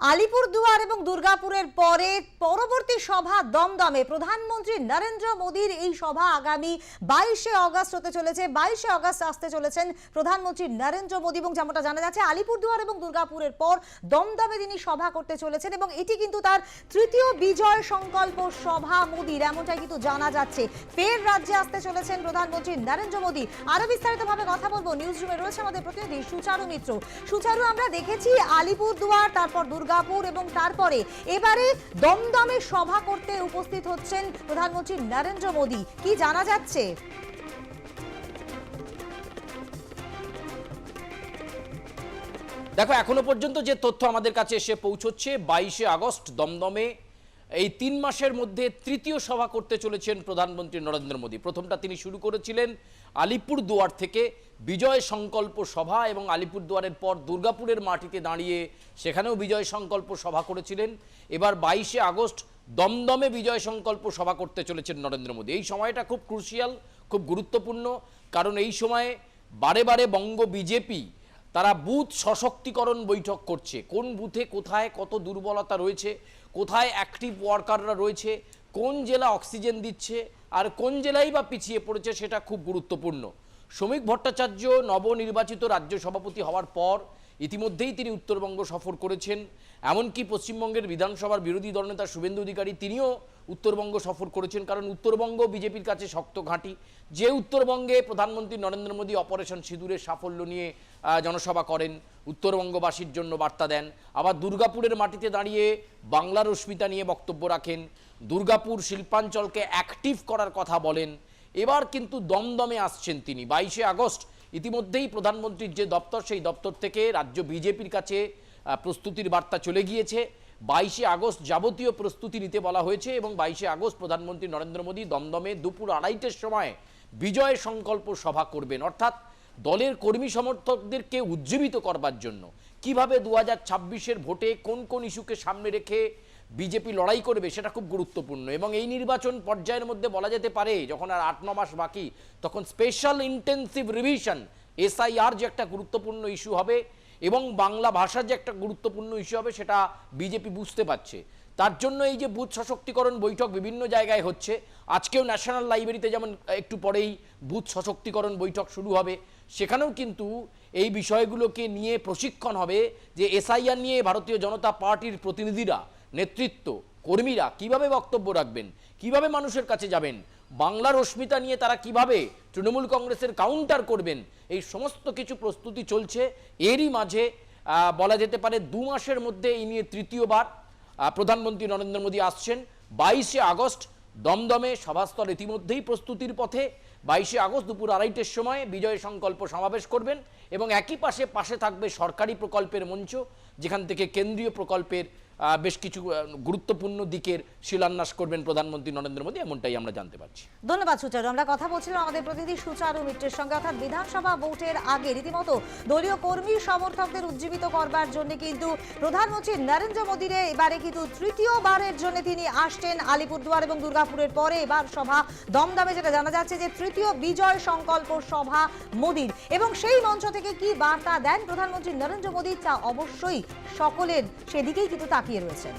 আলিপুরদুয়ার এবং দুর্গাপুরের পরে পরবর্তী সভা দমদমে। প্রধানমন্ত্রী নরেন্দ্র মোদীর এই সভা আগামী বাইশে অগস্ট হতে চলেছে। বাইশে অগস্ট আসতে চলেছেন প্রধানমন্ত্রী নরেন্দ্র মোদী এবং যেমনটা জানা যাচ্ছে, আলিপুরদুয়ার এবং দুর্গাপুরের পর দমদমে তিনি সভা করতে চলেছেন এবং এটি কিন্তু তার তৃতীয় বিজয় সংকল্প সভা মোদীর, এমনটাই কিন্তু জানা যাচ্ছে। ফের রাজ্যে আসতে চলেছেন প্রধানমন্ত্রী নরেন্দ্র মোদী। আরও বিস্তারিতভাবে কথা বলব। নিউজ রুমে রয়েছে আমাদের প্রতিনিধি সুচারু মিত্র। সুচারু, আমরা দেখেছি আলিপুরদুয়ার, তারপর দুর্গাপুর এবং তারপরে এবারে দমদমে সভা করতে উপস্থিত হচ্ছেন প্রধানমন্ত্রী নরেন্দ্র মোদী। কি জানা যাচ্ছে? দেখো, এখনও পর্যন্ত যে তথ্য আমাদের কাছে এসে পৌঁছচ্ছে, বাইশে আগস্ট দমদমে এই তিন মাসের মধ্যে তৃতীয় সভা করতে চলেছেন প্রধানমন্ত্রী নরেন্দ্র মোদী। প্রথমটা তিনি শুরু করেছিলেন আলিপুর দুয়ার থেকে বিজয় সংকল্প সভা এবং আলিপুর দুয়ারের পর দুর্গাপুরের মাটিতে দাঁড়িয়ে সেখানেও বিজয় সংকল্প সভা করেছিলেন। এবার বাইশে আগস্ট দমদমে বিজয় সংকল্প সভা করতে চলেছেন নরেন্দ্র মোদী। এই সময়টা খুব ক্রুশিয়াল খুব গুরুত্বপূর্ণ, কারণ এই সময়ে বারে বারে বঙ্গ বিজেপি তারা বুথ সশক্তিকরণ বৈঠক করছে। কোন বুথে কোথায় কত দুর্বলতা রয়েছে, কোথায় অ্যাক্টিভ ওয়ার্কাররা রয়েছে, কোন জেলা অক্সিজেন দিচ্ছে, আর কোন জেলাই বা পিছিয়ে পড়েছে সেটা খুব গুরুত্বপূর্ণ। শ্রমিক ভট্টাচার্য নবনির্বাচিত রাজ্য সভাপতি হওয়ার পর ইতিমধ্যেই তিনি উত্তরবঙ্গ সফর করেছেন। এমনকি পশ্চিমবঙ্গের বিধানসভার বিরোধী দলনেতা শুভেন্দু অধিকারী তিনিও উত্তরবঙ্গ সফর করেছেন। কারণ উত্তরবঙ্গ বিজেপির কাছে শক্ত ঘাঁটি। যে উত্তরবঙ্গে প্রধানমন্ত্রী নরেন্দ্র মোদী অপারেশন সিঁদুরের সাফল্য নিয়ে জনসভা করেন, উত্তরবঙ্গবাসীর জন্য বার্তা দেন। আবার দুর্গাপুরের মাটিতে দাঁড়িয়ে বাংলার অস্মিতা নিয়ে বক্তব্য রাখেন। দুর্গাপুর শিল্পাঞ্চলকে অ্যাক্টিভ করার কথা বলেন। এবার কিন্তু দমদমে আসছেন তিনি। বাইশে আগস্ট ইতিমধ্যেই প্রধানমন্ত্রীর যে দপ্তর, সেই দপ্তর থেকে রাজ্য বিজেপির কাছে প্রস্তুতির বার্তা চলে গিয়েছে। বাইশে আগস্ট যাবতীয় প্রস্তুতি নিতে বলা হয়েছে এবং বাইশে আগস্ট প্রধানমন্ত্রী নরেন্দ্র মোদী দমদমে দুপুর আড়াইটের সময় বিজয় সংকল্প সভা করবেন। অর্থাৎ দলের কর্মী সমর্থকদেরকে উজ্জীবিত করবার জন্য। কীভাবে দু হাজার ভোটে কোন কোন ইস্যুকে সামনে রেখে বিজেপি লড়াই করবে সেটা খুব গুরুত্বপূর্ণ। এবং এই নির্বাচন পর্যায়ের মধ্যে বলা যেতে পারে, যখন আর আট, ন মাস বাকি, তখন স্পেশাল ইন্টেন্সিভ রিভিশন এসআইআর যে একটা গুরুত্বপূর্ণ ইস্যু হবে এবং বাংলা ভাষার যে একটা গুরুত্বপূর্ণ ইস্যু হবে সেটা বিজেপি বুঝতে পারছে। তার জন্য এই যে বুথ সশক্তিকরণ বৈঠক বিভিন্ন জায়গায় হচ্ছে, আজকেও ন্যাশনাল লাইব্রেরিতে যেমন একটু পরেই বুথ সশক্তিকরণ বৈঠক শুরু হবে, সেখানেও কিন্তু এই বিষয়গুলোকে নিয়ে প্রশিক্ষণ হবে যে এসআইআর নিয়ে ভারতীয় জনতা পার্টির প্রতিনিধিরা নেতৃত্ব, কর্মীরা কীভাবে বক্তব্য রাখবেন? কীভাবে মানুষের কাছে যাবেন? বাংলার অস্মিতা নিয়ে তারা কীভাবে তৃণমূল কংগ্রেসের কাউন্টার করবেন? এই সমস্ত কিছু প্রস্তুতি চলছে। এরই মাঝে বলা যেতে পারে দু মাসের মধ্যে এই নিয়ে তৃতীয়বার প্রধানমন্ত্রী নরেন্দ্র মোদী আসছেন। বাইশে আগস্ট, দমদমে সভাস্থল ইতিমধ্যেই প্রস্তুতির পথে। বাইশে আগস্ট দুপুর আড়াইটের সময় বিজয় সংকল্প সমাবেশ করবেন এবং একই পাশে পাশে থাকবে সরকারি প্রকল্পের মঞ্চ, যেখান থেকে কেন্দ্রীয় প্রকল্পের বেশ কিছু গুরুত্বপূর্ণ দিকের শিলান্যাস করবেন প্রধানমন্ত্রী নরেন্দ্র মোদী, এমনটাই আমরা জানতে পারছি। ধন্যবাদ, সুচারু। আমরা কথা বলছিলাম আমাদের প্রতিনিধি সুচারু মিত্রের সঙ্গে, অর্থাৎ বিধানসভা ভোটের আগে। রীতিমতো দলীয় কর্মী সমর্থকদের উজ্জীবিত করবার জন্য কিন্তু প্রধানমন্ত্রী নরেন্দ্র মোদীর এবারে কিন্তু তৃতীয়বারের জন্য তিনি আসছেন আলিপুরদুয়ার এবং দুর্গাপুরের পরে এবার সভা দমদমে, যেটা জানা যাচ্ছে যে তৃতীয় বিজয় সংকল্প সভা মোদীর। এবং সেই মঞ্চ থেকে কি বার্তা দেন প্রধানমন্ত্রী নরেন্দ্র মোদী, তা অবশ্যই সকলের সেদিকেই কিন্তু তাকিয়ে রয়েছেন